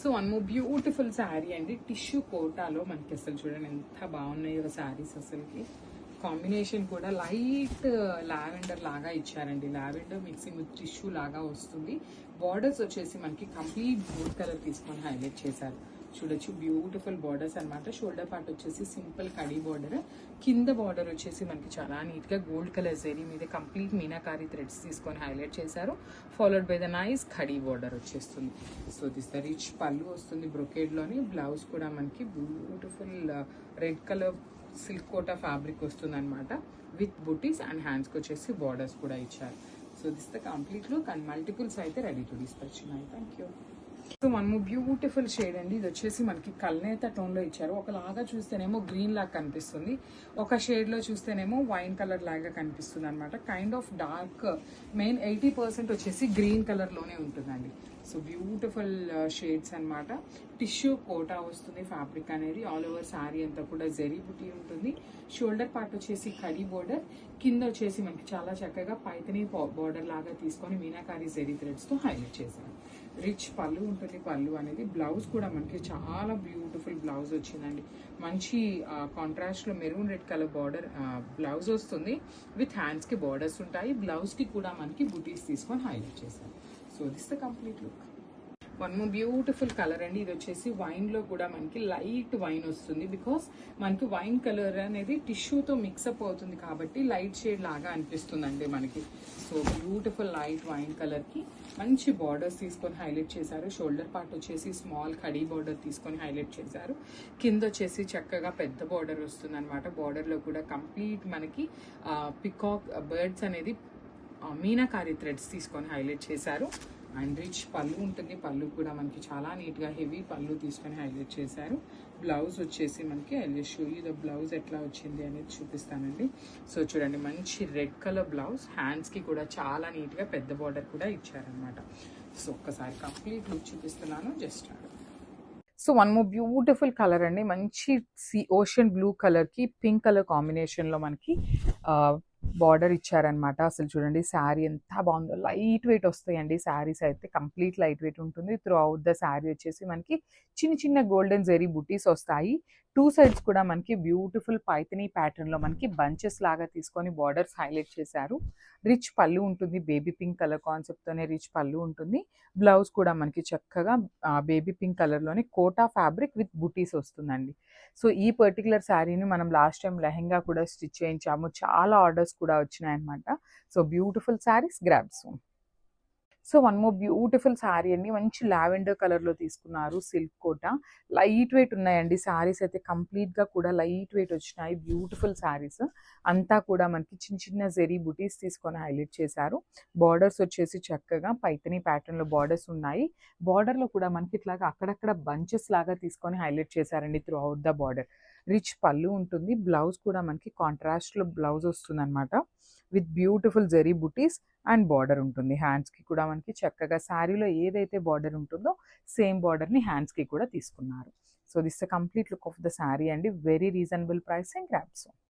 So one more beautiful sari అండి. Tissue కోటాలో మనకి అసలు చూడండి ఎంత బాగున్నాయో శారీస్ అసలుకి. కాంబినేషన్ కూడా లైట్ uh, లావెండర్ లాగా ఇచ్చారండి. లావెండర్ మిక్సింగ్ విత్ టిష్యూ లాగా వస్తుంది. బార్డర్స్ వచ్చేసి మనకి కంప్లీట్ గోల్డ్ కలర్ తీసుకొని హైలైట్ చేశారు. చూడొచ్చు. బ్యూటిఫుల్ బార్డర్స్ అన్నమాట. షోల్డర్ పార్ట్ వచ్చేసి సింపుల్ కడీ బార్డర్ కింద బార్డర్ వచ్చేసి మనకి చాలా నీట్గా గోల్డ్ కలర్ జరీ మీద కంప్లీట్ మీనాకారి థ్రెడ్స్ తీసుకొని హైలైట్ చేశారు. ఫాలోడ్ బై ద నైస్ కడీ బార్డర్ వచ్చేస్తుంది. So this the rich pallu వస్తుంది బ్రొకేడ్లోని బ్లౌజ్ కూడా మనకి beautiful red colour silk Kota fabric వస్తుంది అనమాట విత్ బుటీస్ అండ్ హ్యాండ్స్కి వచ్చేసి బార్డర్స్ కూడా ఇచ్చారు. So this the complete look and multiples అయితే రెడీ టు డిస్పర్చున్నాయి థ్యాంక్ యూ సో మనము బ్యూటిఫుల్ షేడ్ అండి. ఇది వచ్చేసి మనకి కల్నేత టోన్లో ఇచ్చారు. ఒకలాగా చూస్తేనేమో గ్రీన్ లాగా కనిపిస్తుంది. ఒక షేడ్లో చూస్తేనేమో వైన్ కలర్ లాగా కనిపిస్తుంది అనమాట kind of dark main eighty percent వచ్చేసి గ్రీన్ కలర్లోనే ఉంటుందండి. సో బ్యూటిఫుల్ షేడ్స్ అన్నమాట. టిష్యూ కోటా వస్తుంది ఫ్యాబ్రిక్ అనేది. ఆల్ ఓవర్ శారీ అంతా కూడా జరీ బుటీ ఉంటుంది. షోల్డర్ పార్ట్ వచ్చేసి కడీ బోర్డర్ కింద వచ్చేసి మనకి చాలా చక్కగా పైతని బోర్డర్ లాగా తీసుకొని మీనాకారి జరీ థ్రెడ్స్తో హైలైట్ చేశారు. రిచ్ పళ్ళు ఉంటుంది. పళ్ళు అనేది బ్లౌజ్ కూడా మనకి చాలా బ్యూటిఫుల్ బ్లౌజ్ వచ్చిందండి. మంచి కాంట్రాస్ట్లో maroon red colour border blouse వస్తుంది. విత్ హ్యాండ్స్కి బార్డర్స్ ఉంటాయి. బ్లౌజ్కి కూడా మనకి బుటీస్ తీసుకొని హైలైట్ చేశారు so this the complete look one more beautiful colour అండి. ఇది వచ్చేసి వైన్లో కూడా మనకి లైట్ వైన్ వస్తుంది. బికాస్ మనకి వైన్ కలర్ అనేది టిష్యూతో మిక్సప్ అవుతుంది కాబట్టి లైట్ షేడ్ లాగా అనిపిస్తుంది అండి మనకి. సో బ్యూటిఫుల్ లైట్ వైన్ కలర్కి మంచి బార్డర్స్ తీసుకొని హైలైట్ చేశారు. షోల్డర్ పార్ట్ వచ్చేసి స్మాల్ కడీ బార్డర్ తీసుకొని హైలైట్ చేశారు. కింద వచ్చేసి చక్కగా పెద్ద బార్డర్ వస్తుంది అనమాట బార్డర్లో కూడా కంప్లీట్ మనకి పికాక్ బర్డ్స్ అనేది మీనాకారి థ్రెడ్స్ తీసుకొని హైలైట్ చేశారు. అండ్ రిచ్ పళ్ళు ఉంటుంది. పళ్ళు కూడా మనకి చాలా నీట్గా హెవీ పళ్ళు తీసుకొని హైలైట్ చేశారు. బ్లౌజ్ వచ్చేసి మనకి I show you the blouse ఎట్లా వచ్చింది అనేది చూపిస్తానండి. సో చూడండి మంచి రెడ్ కలర్ బ్లౌజ్. హ్యాండ్స్కి కూడా చాలా నీట్గా పెద్ద బార్డర్ కూడా ఇచ్చారనమాట సో ఒక్కసారి కంప్లీట్ లుక్ చూపిస్తున్నాను just so one more beautiful colour అండి. మంచి సీ ఓషన్ బ్లూ కలర్కి పింక్ కలర్ కాంబినేషన్లో మనకి బార్డర్ ఇచ్చారనమాట అసలు చూడండి శారీ ఎంత బాగుందో. లైట్ వెయిట్ వస్తాయండి శారీస్ అయితే. కంప్లీట్ లైట్ వెయిట్ ఉంటుంది. త్రూ అవుట్ ద శారీ వచ్చేసి మనకి చిన్న చిన్న గోల్డెన్ జెరీ బుటీస్ వస్తాయి. టూ సైడ్స్ కూడా మనకి బ్యూటిఫుల్ పైతనీ ప్యాటర్న్లో మనకి బంచెస్ లాగా తీసుకొని బార్డర్స్ హైలైట్ చేశారు. రిచ్ పళ్ళు ఉంటుంది. బేబీ పింక్ కలర్ కాన్సెప్ట్ తోనే రిచ్ పళ్ళు ఉంటుంది. బ్లౌజ్ కూడా మనకి చక్కగా బేబీ పింక్ కలర్లోని కోటా ఫ్యాబ్రిక్ విత్ బుటీస్ వస్తుందండి. సో ఈ పర్టికులర్ శారీని మనం లాస్ట్ టైం లెహెంగా కూడా స్టిచ్ చేయించాము. చాలా ఆర్డర్స్ కూడా వచ్చినాయి అనమాట so beautiful saris grabs so one more beautiful sari అండి. మంచి లావెండర్ కలర్లో తీసుకున్నారు సిల్క్ కోట. లైట్ వెయిట్ ఉన్నాయండి. శారీస్ అయితే కంప్లీట్గా కూడా లైట్ వెయిట్ వచ్చినాయి. బ్యూటిఫుల్ శారీస్ అంతా కూడా మనకి చిన్న చిన్న జెరీ బుటీస్ తీసుకొని హైలైట్ చేశారు. బార్డర్స్ వచ్చేసి చక్కగా పైతని ప్యాటర్న్లో బార్డర్స్ ఉన్నాయి. బార్డర్లో కూడా మనకి ఇట్లాగా అక్కడక్కడ బంచెస్ లాగా తీసుకొని హైలైట్ చేశారండి throughout the border rich pallu ఉంటుంది. బ్లౌజ్ కూడా మనకి కాంట్రాస్ట్లో బ్లౌజ్ వస్తుంది అనమాట with beautiful zari buttis and border ఉంటుంది. హ్యాండ్స్కి కూడా మనకి చక్కగా శారీలో ఏదైతే బార్డర్ ఉంటుందో సేమ్ బార్డర్ని హ్యాండ్స్కి కూడా తీసుకున్నారు. So this the complete look of the sari అండి. Very reasonable price and grabs